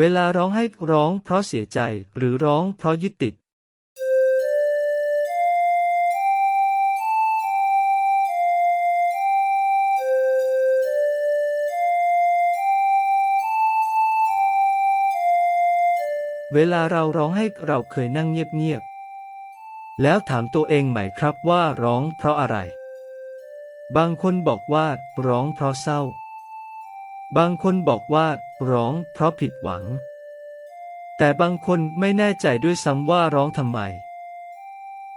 เวลาร้องให้ร้องเพราะเสียใจหรือร้องเพราะยึดติดเวลาเราร้องให้เราเคยนั่งเงียบๆ แล้วถามตัวเองไหมครับว่าร้องเพราะอะไร บางคนบอกว่าร้องเพราะเศร้า บางคนบอกว่า ร้องเพราะผิดหวัง แต่บางคนไม่แน่ใจด้วยซ้ำว่าร้องทำไม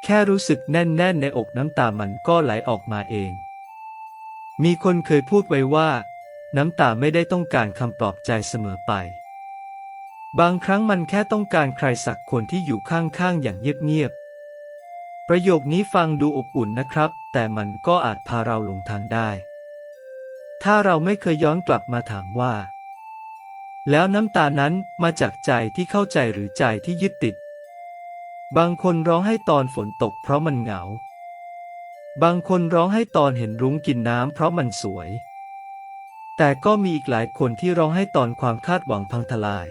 แค่รู้สึกแน่นๆในอกน้ำตามันก็ไหลออกมาเอง มีคนเคยพูดไว้ว่า น้ำตาไม่ได้ต้องการคำปลอบใจเสมอไป บางครั้งมันแค่ต้องการใครสักคนที่อยู่ข้างๆอย่างเงียบๆ ประโยคนี้ฟังดูอบอุ่นนะครับ แต่มันก็อาจพาเราหลงทางได้ ถ้าเราไม่เคยย้อนกลับมาถามว่า แล้วน้ำตานั้นมาจากใจที่เข้าใจหรือใจที่ยึดติด บางคนร้องให้ตอนฝนตกเพราะมันเหงา บางคนร้องให้ตอนเห็นรุ้งกินน้ำเพราะมันสวย แต่ก็มีอีกหลายคนที่ร้องให้ตอนความคาดหวังพังทลาย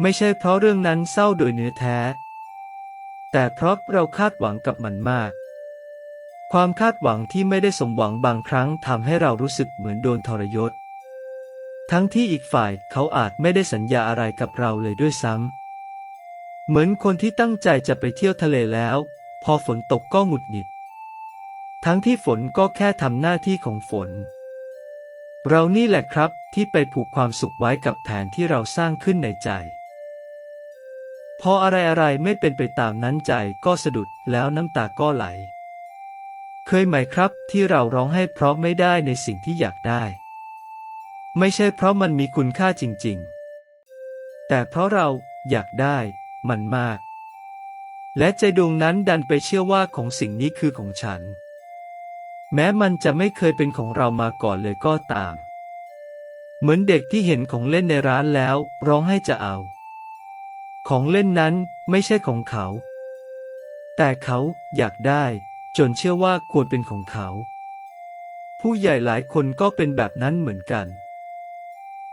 ไม่ใช่เพราะเรื่องนั้นเศร้าโดยเนื้อแท้ แต่เพราะเราคาดหวังกับมันมาก ความคาดหวังที่ไม่ได้สมหวังบางครั้งทำให้เรารู้สึกเหมือนโดนทรยศ ทั้งที่อีกฝ่ายเขาอาจไม่ได้สัญญาอะไรกับเราเลยด้วยซ้ำ เหมือนคนที่ตั้งใจจะไปเที่ยวทะเลแล้ว พอฝนตกก็หงุดหงิด ทั้งที่ฝนก็แค่ทำหน้าที่ของฝน เรานี่แหละครับที่ไปผูกความสุขไว้กับแผนที่เราสร้างขึ้นในใจ พออะไรอะไรๆไม่เป็นไปตามนั้นใจก็สะดุดแล้วน้ำตาก็ไหล เคยไหมครับที่เราร้องให้เพราะไม่ได้ในสิ่งที่อยากได้ ไม่ใช่เพราะมันมีคุณค่าจริงๆ แต่เพราะเราอยากได้มันมาก และใจดวงนั้นดันไปเชื่อว่าของสิ่งนี้คือของฉัน แม้มันจะไม่เคยเป็นของเรามาก่อนเลยก็ตาม เหมือนเด็กที่เห็นของเล่นในร้านแล้วร้องให้จะเอา ของเล่นนั้นไม่ใช่ของเขา แต่เขาอยากได้จนเชื่อว่าควรเป็นของเขา ผู้ใหญ่หลายคนก็เป็นแบบนั้นเหมือนกัน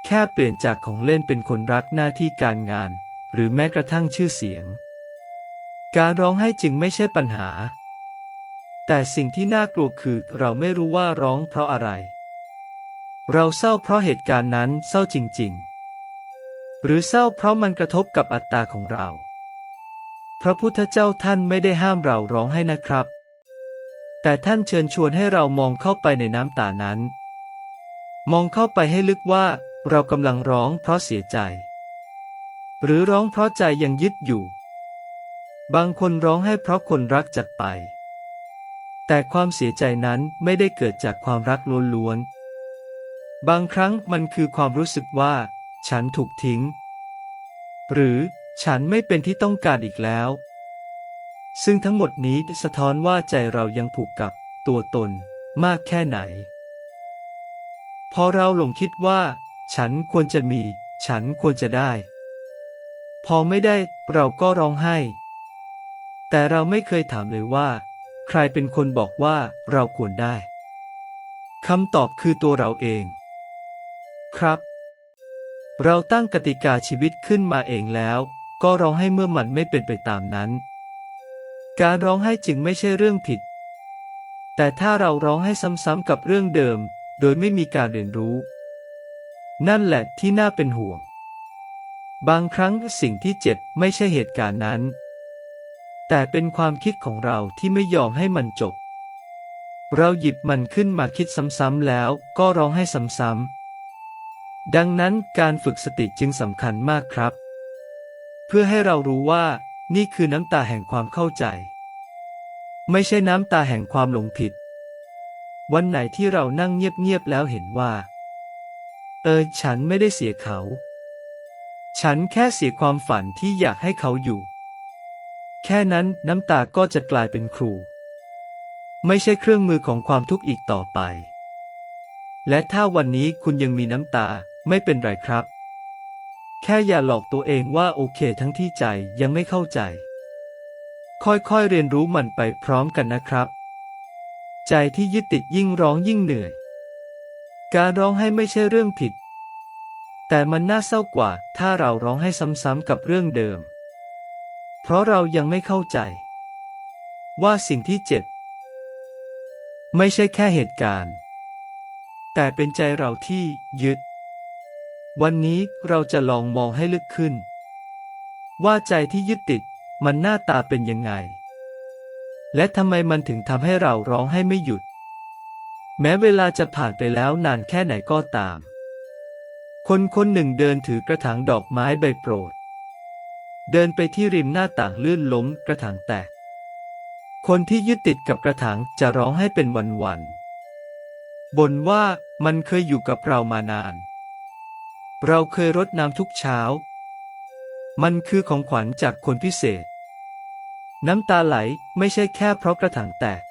แค่เปลี่ยนจากของเล่นเป็นคนรักหน้าที่การงาน หรือแม้กระทั่งชื่อเสียง การร้องไห้จึงไม่ใช่ปัญหา แต่สิ่งที่น่ากลัวคือเราไม่รู้ว่าร้องเพราะอะไร เราเศร้าเพราะเหตุการณ์นั้นเศร้าจริง ๆ หรือเศร้าเพราะมันกระทบกับอัตตาของเรา พระพุทธเจ้าท่านไม่ได้ห้ามเราร้องให้นะครับ แต่ท่านเชิญชวนให้เรามองเข้าไปในน้ำตานั้น มองเข้าไปให้ลึกว่า เรากำลังร้องเพราะเสียใจ หรือร้องเพราะใจยังยึดอยู่ บางคนร้องให้เพราะคนรักจากไป แต่ความเสียใจนั้นไม่ได้เกิดจากความรักล้วนๆ บางครั้งมันคือความรู้สึกว่า ฉันถูกทิ้ง หรือฉันไม่เป็นที่ต้องการอีกแล้ว ซึ่งทั้งหมดนี้สะท้อนว่าใจเรายังผูกกับตัวตนมากแค่ไหน พอเราหลงคิดว่า ฉันควรจะมี ฉันควรจะได้ พอไม่ได้เราก็ร้องไห้ แต่เราไม่เคยถามเลยว่า ใครเป็นคนบอกว่าเราควรได้คำตอบคือตัวเราเอง ครับ เราตั้งกติกาชีวิตขึ้นมาเองแล้ว ก็ร้องให้เมื่อมันไม่เป็นไปตามนั้น การร้องไห้จึงไม่ใช่เรื่องผิด แต่ถ้าเราร้องให้ซ้ำๆกับเรื่องเดิม โดยไม่มีการเรียนรู้ นั่นแหละที่น่าเป็นห่วง บางครั้งสิ่งที่เจ็บไม่ใช่เหตุการณ์นั้น แต่เป็นความคิดของเราที่ไม่ยอมให้มันจบ เราหยิบมันขึ้นมาคิดซ้ำๆแล้วก็ร้องให้ซ้ำๆดังนั้นการฝึกสติจึงสำคัญมากครับ เพื่อให้เรารู้ว่านี่คือน้ำตาแห่งความเข้าใจ ไม่ใช่น้ำตาแห่งความหลงผิด วันไหนที่เรานั่งเงียบๆแล้วเห็นว่า เออฉันไม่ได้เสียเขา ฉันแค่เสียความฝันที่อยากให้เขาอยู่ แค่นั้นน้ำตาก็จะกลายเป็นครู ไม่ใช่เครื่องมือของความทุกข์อีกต่อไป และถ้าวันนี้คุณยังมีน้ำตาไม่เป็นไรครับ แค่อย่าหลอกตัวเองว่าโอเคทั้งที่ใจยังไม่เข้าใจ ค่อยๆเรียนรู้มันไปพร้อมกันนะครับ ใจที่ยึดติดยิ่งร้องยิ่งเหนื่อย การร้องให้ไม่ใช่เรื่องผิดแแต่มันน่าเศร้ากว่า ถ้าเราร้องให้ซ้ำๆกับเรื่องเดิม เพราะเรายังไม่เข้าใจ ว่าสิ่งที่เจ็บ ไม่ใช่แค่เหตุการณ์ แต่เป็นใจเราที่ยึด วันนี้เราจะลองมองให้ลึกขึ้น ว่าใจที่ยึดติดมันหน้าตาเป็นยังไง และทำไมมันถึงทำให้เราร้องให้ไม่หยุด แม้เวลาจะผ่านไปแล้วนานแค่ไหนก็ตาม คนคนหนึ่งเดินถือกระถางดอกไม้ใบโปรด เดินไปที่ริมหน้าต่างลื่นล้มกระถางแตก คนที่ยึดติดกับกระถางจะร้องให้เป็นวันๆบ่นว่ามันเคยอยู่กับเรามานาน เราเคยรดน้ำทุกเช้า มันคือของขวัญจากคนพิเศษ น้ำตาไหลไม่ใช่แค่เพราะกระถางแตก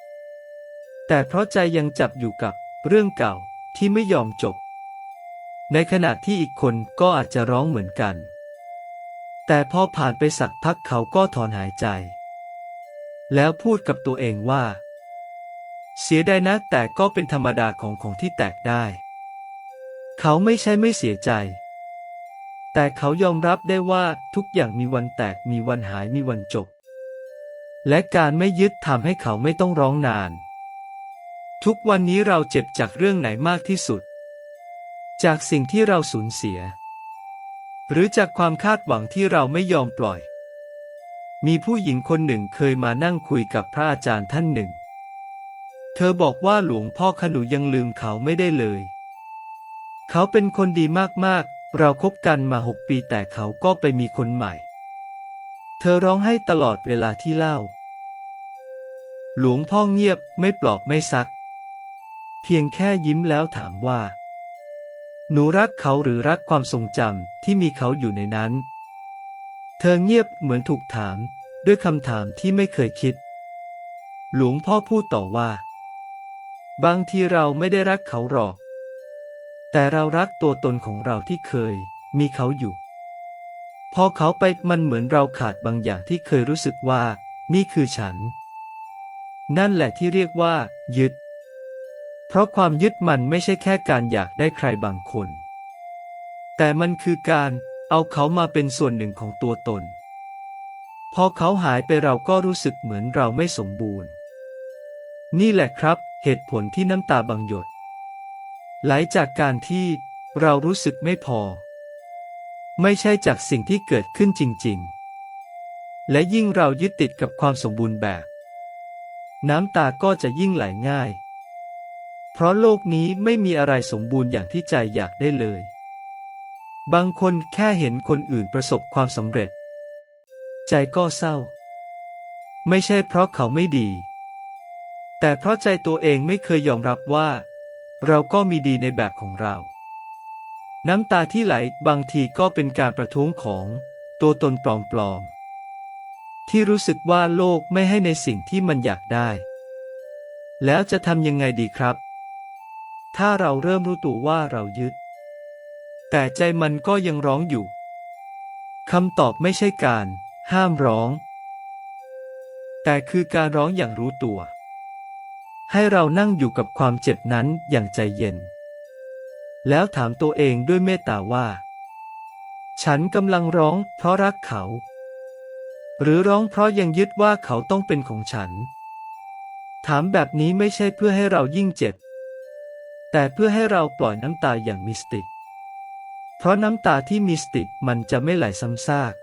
แต่เพราะใจยังจับอยู่กับเรื่องเก่าที่ไม่ยอมจบ ในขณะที่อีกคนก็อาจจะร้องเหมือนกัน แต่พอผ่านไปสักพักเขาก็ถอนหายใจ แล้วพูดกับตัวเองว่า เสียดายนะแต่ก็เป็นธรรมดาของของที่แตกได้ เขาไม่ใช่ไม่เสียใจ แต่เขายอมรับได้ว่าทุกอย่างมีวันแตกมีวันหายมีวันจบ และการไม่ยึดทำให้เขาไม่ต้องร้องนาน ทุกวันนี้เราเจ็บจากเรื่องไหนมากที่สุด จากสิ่งที่เราสูญเสีย หรือจากความคาดหวังที่เราไม่ยอมปล่อย มีผู้หญิงคนหนึ่งเคยมานั่งคุยกับพระอาจารย์ท่านหนึ่ง เธอบอกว่าหลวงพ่อขนุยังลืมเขาไม่ได้เลย เขาเป็นคนดีมากๆ เราคบกันมาหกปีแต่เขาก็ไปมีคนใหม่ เธอร้องไห้ตลอดเวลาที่เล่าหลวงพ่อเงียบไม่ปลอบไม่ซัก เพียงแค่ยิ้มแล้วถามว่า หนูรักเขาหรือรักความทรงจำที่มีเขาอยู่ในนั้น เธอเงียบเหมือนถูกถามด้วยคำถามที่ไม่เคยคิด หลวงพ่อพูดต่อว่า บางทีเราไม่ได้รักเขาหรอก แต่เรารักตัวตนของเราที่เคยมีเขาอยู่ พอเขาไปมันเหมือนเราขาดบางอย่างที่เคยรู้สึกว่า นี่คือฉัน นั่นแหละที่เรียกว่า ยึด เพราะความยึดมันไม่ใช่แค่การอยากได้ใครบางคน แต่มันคือการเอาเขามาเป็นส่วนหนึ่งของตัวตน พอเขาหายไปเราก็รู้สึกเหมือนเราไม่สมบูรณ์ นี่แหละครับ เหตุผลที่น้ำตาบางหยด ไหลจากการที่เรารู้สึกไม่พอ ไม่ใช่จากสิ่งที่เกิดขึ้นจริง ๆ และยิ่งเรายึดติดกับความสมบูรณ์แบบ น้ำตาก็จะยิ่งไหลง่าย เพราะโลกนี้ไม่มีอะไรสมบูรณ์อย่างที่ใจอยากได้เลย บางคนแค่เห็นคนอื่นประสบความสำเร็จ ใจก็เศร้า ไม่ใช่เพราะเขาไม่ดี แต่เพราะใจตัวเองไม่เคยยอมรับว่า เราก็มีดีในแบบของเรา น้ำตาที่ไหลบางทีก็เป็นการประท้วงของตัวตนปลอมๆ ที่รู้สึกว่าโลกไม่ให้ในสิ่งที่มันอยากได้แล้วจะทำยังไงดีครับ ถ้าเราเริ่มรู้ตัวว่าเรายึด แต่ใจมันก็ยังร้องอยู่คำตอบไม่ใช่การ ห้ามร้อง แต่คือการร้องอย่างรู้ตัว ให้เรานั่งอยู่กับความเจ็บนั้นอย่างใจเย็น แล้วถามตัวเองด้วยเมตตาว่า ฉันกำลังร้องเพราะรักเขา หรือร้องเพราะยังยึดว่าเขาต้องเป็นของฉัน ถามแบบนี้ไม่ใช่เพื่อให้เรายิ่งเจ็บ แต่เพื่อให้เราปล่อยน้ำตาอย่างมิสติกเพราะน้ำตาที่มิสติกมันจะไม่ไหลซ้ำซาก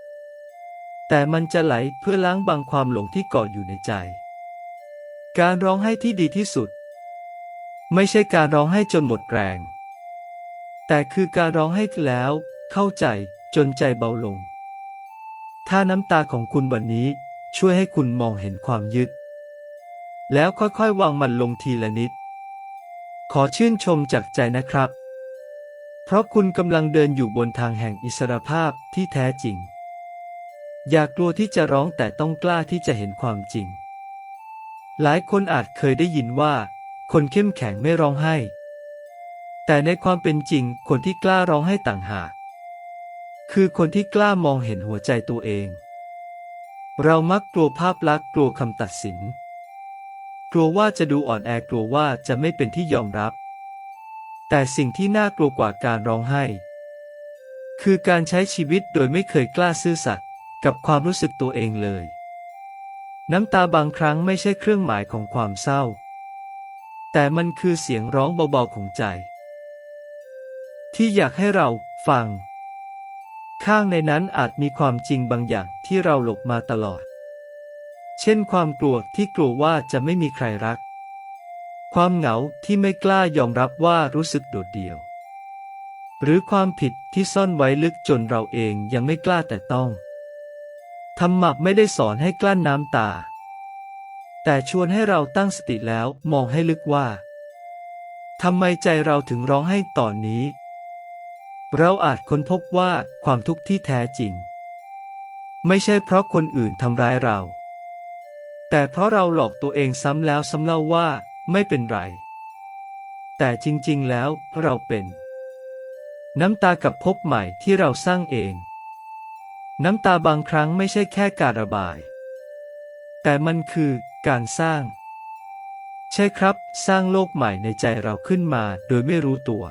แต่มันจะไหลเพื่อล้างบางความหลงที่กาะอยู่ในใจ การร้องไห้ที่ดีที่สุด ไม่ใช่การร้องไห้จนหมดแรง แต่คือการร้องไห้แล้ว เข้าใจจนใจเบาลง ถ้าน้ำตาของคุณวันนี้ช่วยให้คุณมองเห็นความยึด แล้วค่อยๆ วางมันลงทีละนิด ขอชื่นชมจากใจนะครับ เพราะคุณกำลังเดินอยู่บนทางแห่งอิสรภาพที่แท้จริง อย่ากลัวที่จะร้องแต่ต้องกล้าที่จะเห็นความจริง หลายคนอาจเคยได้ยินว่า คนเข้มแข็งไม่ร้องไห้ แต่ในความเป็นจริงคนที่กล้าร้องไห้ต่างหาก คือคนที่กล้ามองเห็นหัวใจตัวเอง เรามักกลัวภาพลักษณ์กลัวคำตัดสิน กลัวว่าจะดูอ่อนแอกลัวว่าจะไม่เป็นที่ยอมรับ แต่สิ่งที่น่ากลัวกว่าการร้องไห้ คือการใช้ชีวิตโดยไม่เคยกล้าซื่อสัตย์กับความรู้สึกตัวเองเลย น้ำตาบางครั้งไม่ใช่เครื่องหมายของความเศร้า แต่มันคือเสียงร้องเบาๆของใจ ที่อยากให้เราฟัง ข้างในนั้นอาจมีความจริงบางอย่างที่เราหลบมาตลอด เช่นความกลัวที่กลัวว่าจะไม่มีใครรัก ความเหงาที่ไม่กล้ายอมรับว่ารู้สึกโดดเดี่ยว หรือความผิดที่ซ่อนไว้ลึกจนเราเองยังไม่กล้าแต่ต้องธรรมะไม่ได้สอนให้กลั้นน้ำตา แต่ชวนให้เราตั้งสติแล้วมองให้ลึกว่าทำไมใจเราถึงร้องให้ตอนนี้ เราอาจค้นพบว่าความทุกข์ที่แท้จริง ไม่ใช่เพราะคนอื่นทำร้ายเรา แต่เพราะเราหลอกตัวเองซ้ำแล้วซ้ำเล่าว่าไม่เป็นไร แต่จริงๆแล้วเราเป็น น้ำตากับพบใหม่ที่เราสร้างเอง น้ำตาบางครั้งไม่ใช่แค่การระบาย แต่มันคือการสร้าง ใช่ครับ สร้างโลกใหม่ในใจเราขึ้นมาโดยไม่รู้ตัว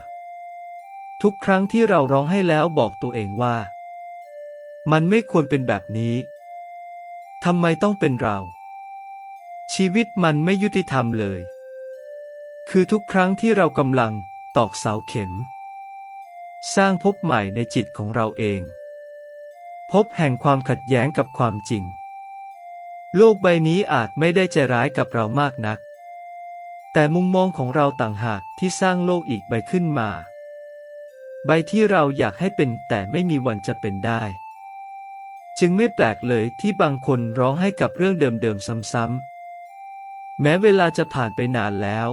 ทุกครั้งที่เราร้องให้แล้วบอกตัวเองว่า มันไม่ควรเป็นแบบนี้ทำไมต้องเป็นเรา ชีวิตมันไม่ยุติธรรมเลย คือทุกครั้งที่เรากำลังตอกเสาเข็ม สร้างภพใหม่ในจิตของเราเอง พบแห่งความขัดแย้งกับความจริง โลกใบนี้อาจไม่ได้ใจร้ายกับเรามากนัก แต่มุมมองของเราต่างหากที่สร้างโลกอีกใบขึ้นมา ใบที่เราอยากให้เป็นแต่ไม่มีวันจะเป็นได้ จึงไม่แปลกเลยที่บางคนร้องให้กับเรื่องเดิมๆซ้ำๆ แม้เวลาจะผ่านไปนานแล้ว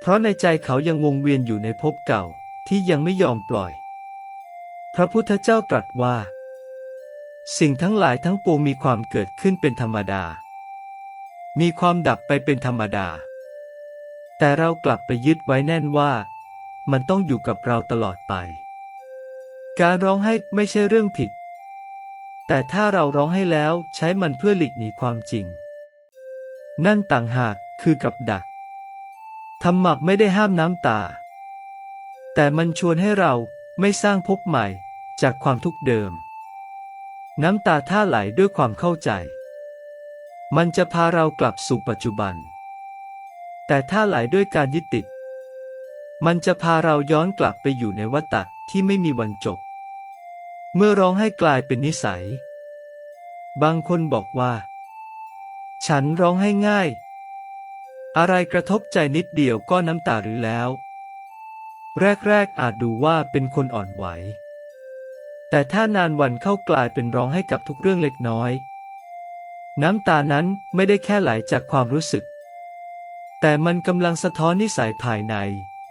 เพราะในใจเขายังวงเวียนอยู่ในภพเก่าที่ยังไม่ยอมปล่อย พระพุทธเจ้าตรัสว่า สิ่งทั้งหลายทั้งปวงมีความเกิดขึ้นเป็นธรรมดา มีความดับไปเป็นธรรมดา แต่เรากลับไปยึดไว้แน่นว่า มันต้องอยู่กับเราตลอดไป การร้องให้ไม่ใช่เรื่องผิด แต่ถ้าเราร้องให้แล้วใช้มันเพื่อหลีกหนีความจริง นั่นต่างหากคือกับดัก ธรรมะไม่ได้ห้ามน้ำตา แต่มันชวนให้เราไม่สร้างภพใหม่จากความทุกข์เดิม น้ำตาถ้าไหลด้วยความเข้าใจ มันจะพาเรากลับสู่ปัจจุบัน แต่ถ้าไหลด้วยการยึดติด มันจะพาเราย้อนกลับไปอยู่ในวัฏฏะที่ไม่มีวันจบ เมื่อร้องให้กลายเป็นนิสัย บางคนบอกว่า ฉันร้องให้ง่าย อะไรกระทบใจนิดเดียวก็น้ำตาหรือแล้ว แรกๆอาจดูว่าเป็นคนอ่อนไหว แต่ถ้านานวันเข้ากลายเป็นร้องให้กับทุกเรื่องเล็กน้อย น้ำตานั้นไม่ได้แค่ไหลจากความรู้สึก แต่มันกำลังสะท้อนนิสัยภายใน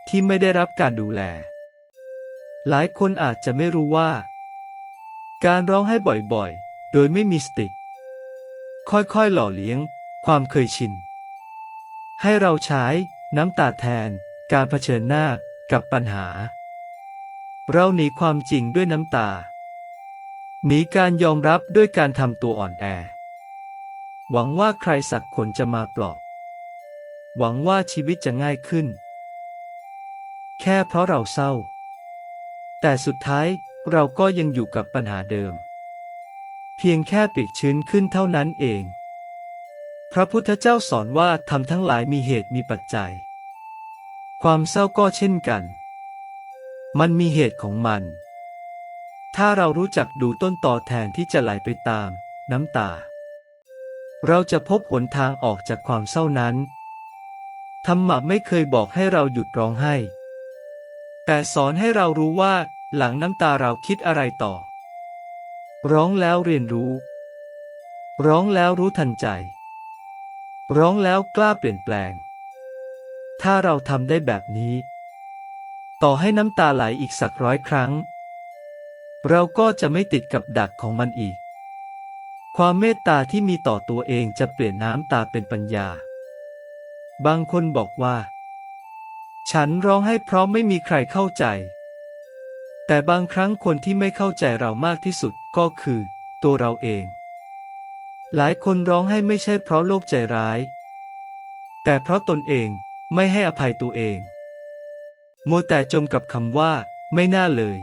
ที่ไม่ได้รับการดูแล หลายคนอาจจะไม่รู้ว่า การร้องให้บ่อยๆ โดยไม่มีสติ ค่อยๆหล่อเลี้ยง ความเคยชิน ให้เราใช้น้ำตาแทนการเผชิญหน้ากับปัญหา เราหนีความจริงด้วยน้ำตา หนีการยอมรับด้วยการทำตัวอ่อนแอ หวังว่าใครสักคนจะมาปลอบ หวังว่าชีวิตจะง่ายขึ้น แค่เพราะเราเศร้า แต่สุดท้ายเราก็ยังอยู่กับปัญหาเดิม เพียงแค่ปีกชื้นขึ้นเท่านั้นเอง พระพุทธเจ้าสอนว่าทำทั้งหลายมีเหตุมีปัจจัย ความเศร้าก็เช่นกัน มันมีเหตุของมัน ถ้าเรารู้จักดูต้นต่อแทนที่จะไหลไปตาม น้ำตา เราจะพบหนทางออกจากความเศร้านั้น ธรรมะไม่เคยบอกให้เราหยุดร้องไห้ แต่สอนให้เรารู้ว่าหลังน้ำตาเราคิดอะไรต่อ ร้องแล้วเรียนรู้ ร้องแล้วรู้ทันใจ ร้องแล้วกล้าเปลี่ยนแปลง ถ้าเราทำได้แบบนี้ ต่อให้น้ำตาไหลอีกสักร้อยครั้ง เราก็จะไม่ติดกับดักของมันอีก ความเมตตาที่มีต่อตัวเองจะเปลี่ยนน้ำตาเป็นปัญญา บางคนบอกว่า ฉันร้องให้เพราะไม่มีใครเข้าใจ แต่บางครั้งคนที่ไม่เข้าใจเรามากที่สุดก็คือ ตัวเราเอง หลายคนร้องให้ไม่ใช่เพราะโลกใจร้าย แต่เพราะตนเองไม่ให้อภัยตัวเองมัวแต่จมกับคำว่า ไม่น่าเลย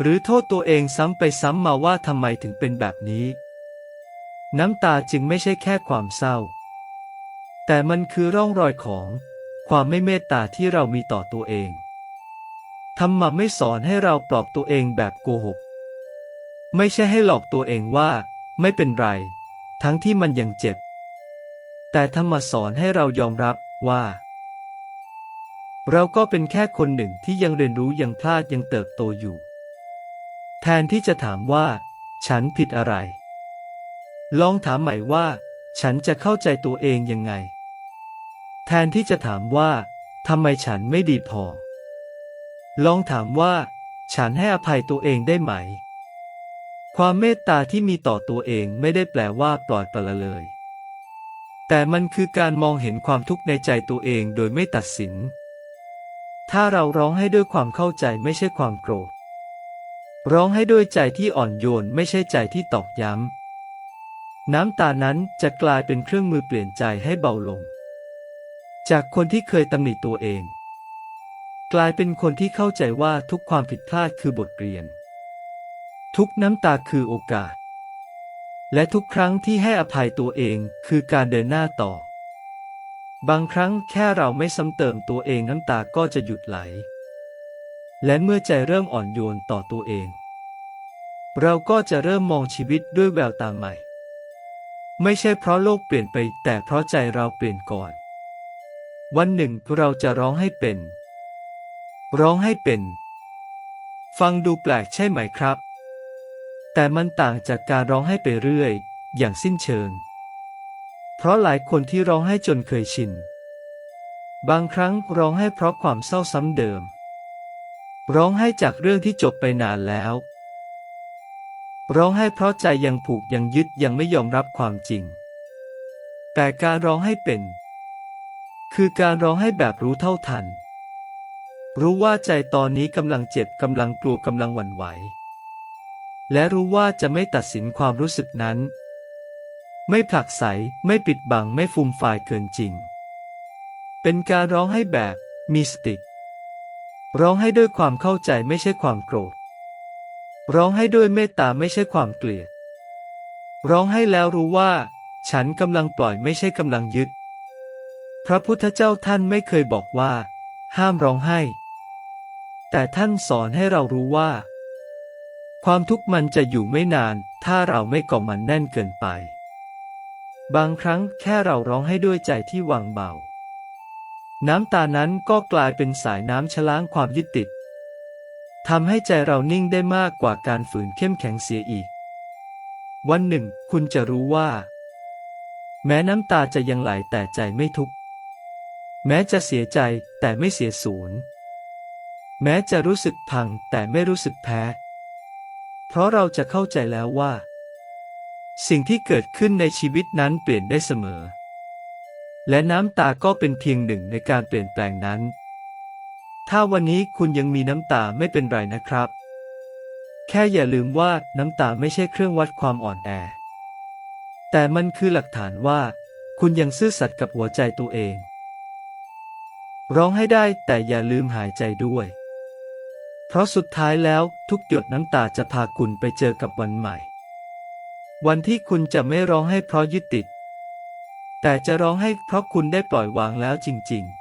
หรือโทษตัวเองซ้ำไปซ้ำมาว่าทำไมถึงเป็นแบบนี้ น้ำตาจึงไม่ใช่แค่ความเศร้า แต่มันคือร่องรอยของ ความไม่เมตตาที่เรามีต่อตัวเอง ธรรมะไม่สอนให้เราปลอบตัวเองแบบโกหก ไม่ใช่ให้หลอกตัวเองว่า ไม่เป็นไร ทั้งที่มันยังเจ็บ แต่ธรรมะสอนให้เรายอมรับว่า เราก็เป็นแค่คนหนึ่งที่ยังเรียนรู้ยังพลาดยังเติบโตอยู่ แทนที่จะถามว่า ฉันผิดอะไร ลองถามใหม่ว่า ฉันจะเข้าใจตัวเองยังไง แทนที่จะถามว่าทำไมฉันไม่ดีพอ ลองถามว่า ฉันให้อภัยตัวเองได้ไหม ความเมตตาที่มีต่อตัวเองไม่ได้แปลว่าปล่อยปละเลย แต่มันคือการมองเห็นความทุกข์ในใจตัวเองโดยไม่ตัดสิน ถ้าเราร้องให้ด้วยความเข้าใจไม่ใช่ความโกรธ ร้องให้ด้วยใจที่อ่อนโยนไม่ใช่ใจที่ตอกย้ำ น้ำตานั้นจะกลายเป็นเครื่องมือเปลี่ยนใจให้เบาลง จากคนที่เคยตำหนิตัวเอง กลายเป็นคนที่เข้าใจว่าทุกความผิดพลาดคือบทเรียน ทุกน้ำตาคือโอกาส และทุกครั้งที่ให้อภัยตัวเองคือการเดินหน้าต่อ บางครั้งแค่เราไม่ซ้ำเติมตัวเองน้ำตาก็จะหยุดไหล และเมื่อใจเริ่มอ่อนโยนต่อตัวเอง เราก็จะเริ่มมองชีวิตด้วยแววตาใหม่ ไม่ใช่เพราะโลกเปลี่ยนไปแต่เพราะใจเราเปลี่ยนก่อน วันหนึ่งเราจะร้องให้เป็น ร้องให้เป็น ฟังดูแปลกใช่ไหมครับ แต่มันต่างจากการร้องให้ไปเรื่อย อย่างสิ้นเชิง เพราะหลายคนที่ร้องให้จนเคยชิน บางครั้งร้องให้เพราะความเศร้าซ้ำเดิม ร้องให้จากเรื่องที่จบไปนานแล้ว ร้องให้เพราะใจยังผูกยังยึดยังไม่ยอมรับความจริง แต่การร้องให้เป็น คือการร้องให้แบบรู้เท่าทัน รู้ว่าใจตอนนี้กำลังเจ็บกำลังกลัวกำลังหวั่นไหว และรู้ว่าจะไม่ตัดสินความรู้สึกนั้น ไม่ผลักไสไม่ปิดบังไม่ฟูมฟายเกินจริง เป็นการร้องให้แบบมีสติร้องให้ด้วยความเข้าใจไม่ใช่ความโกรธ ร้องให้ด้วยเมตตาไม่ใช่ความเกลียด ร้องให้แล้วรู้ว่า ฉันกำลังปล่อยไม่ใช่กำลังยึด พระพุทธเจ้าท่านไม่เคยบอกว่า ห้ามร้องไห้ แต่ท่านสอนให้เรารู้ว่า ความทุกข์มันจะอยู่ไม่นาน ถ้าเราไม่กาะมันแน่นเกินไป บางครั้งแค่เราร้องให้ด้วยใจที่วางเบา น้ำตานั้นก็กลายเป็นสายน้ำชะล้างความยึดติดทำให้ใจเรานิ่งได้มากกว่าการฝืนเข้มแข็งเสียอีก วันหนึ่ง คุณจะรู้ว่า แม้น้ำตาจะยังไหลแต่ใจไม่ทุกข์แม้จะเสียใจแต่ไม่เสียศูนย์ แม้จะรู้สึกพังแต่ไม่รู้สึกแพ้ เพราะเราจะเข้าใจแล้วว่า สิ่งที่เกิดขึ้นในชีวิตนั้นเปลี่ยนได้เสมอ และน้ำตาก็เป็นเพียงหนึ่งในการเปลี่ยนแปลงนั้น ถ้าวันนี้คุณยังมีน้ำตาไม่เป็นไรนะครับ แค่อย่าลืมว่าน้ำตาไม่ใช่เครื่องวัดความอ่อนแอ แต่มันคือหลักฐานว่า คุณยังซื่อสัตย์กับหัวใจตัวเองร้องให้ได้แต่อย่าลืมหายใจด้วย เพราะสุดท้ายแล้วทุกหยดน้ำตาจะพาคุณไปเจอกับวันใหม่ วันที่คุณจะไม่ร้องให้เพราะยึดติด แต่จะร้องให้เพราะคุณได้ปล่อยวางแล้วจริง ๆ